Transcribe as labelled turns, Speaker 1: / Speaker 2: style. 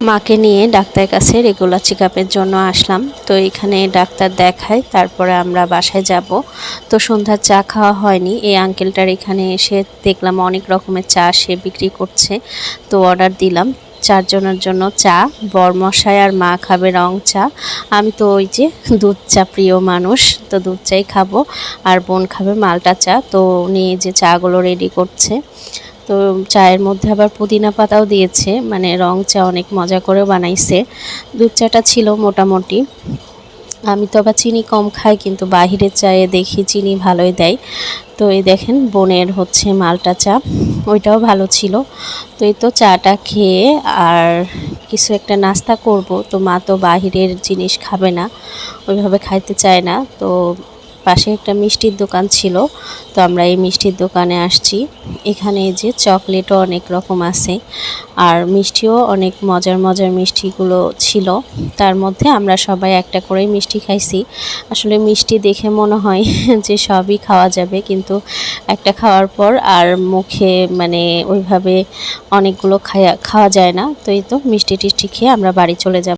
Speaker 1: মাকে নিয়ে ডাক্তারের কাছে রেগুলার চেক জন্য আসলাম। তো এখানে ডাক্তার দেখায়, তারপরে আমরা বাসায় যাব। তো সন্ধ্যার চা খাওয়া হয়নি। এই আঙ্কেলটার এখানে এসে দেখলাম অনেক রকমের চা সে বিক্রি করছে। তো অর্ডার দিলাম। চারজনের জন্য চা, বরমশাই আর মা খাবে রং চা। আমি তো ওই যে দুধ চা প্রিয় মানুষ, তো দুধ চাই খাব। আর বোন খাবে মালটা চা। তো উনি যে চাগুলো রেডি করছে। তো চায়ের মধ্যে আবার পুদিনা পাতাও দিয়েছে। মানে রং চা অনেক মজা করে বানাইছে। দুধ চাটা ছিল মোটামুটি। আমি তো আবার চিনি কম খাই, কিন্তু বাহিরের চায়ে দেখি চিনি ভালোই দেয়। তো এই দেখেন, বোনের হচ্ছে মালটা চা। ওইটাও ভালো ছিল। তো এই তো চাটা খেয়ে আর কিছু একটা নাস্তা করব। তো মা তো বাহিরের জিনিস খাবে না। ওইভাবে খাইতে চায় না। তো পাশে একটা মিষ্টির দোকান ছিল, তো আমরা এই মিষ্টির দোকানে আসছি। এখানে যে চকলেটও অনেক রকম আছে, আর মিষ্টিও অনেক মজার মজার মিষ্টিগুলো ছিল। তার মধ্যে আমরা সবাই একটা করেই মিষ্টি খাইছি। আসলে মিষ্টি দেখে মনে হয় যে সবই খাওয়া যাবে, কিন্তু একটা খাওয়ার পর আর মুখে মানে ওইভাবে অনেকগুলো খাওয়া খাওয়া যায় না। তো এই তো মিষ্টি টিষ্টি খেয়ে আমরা বাড়ি চলে যাব।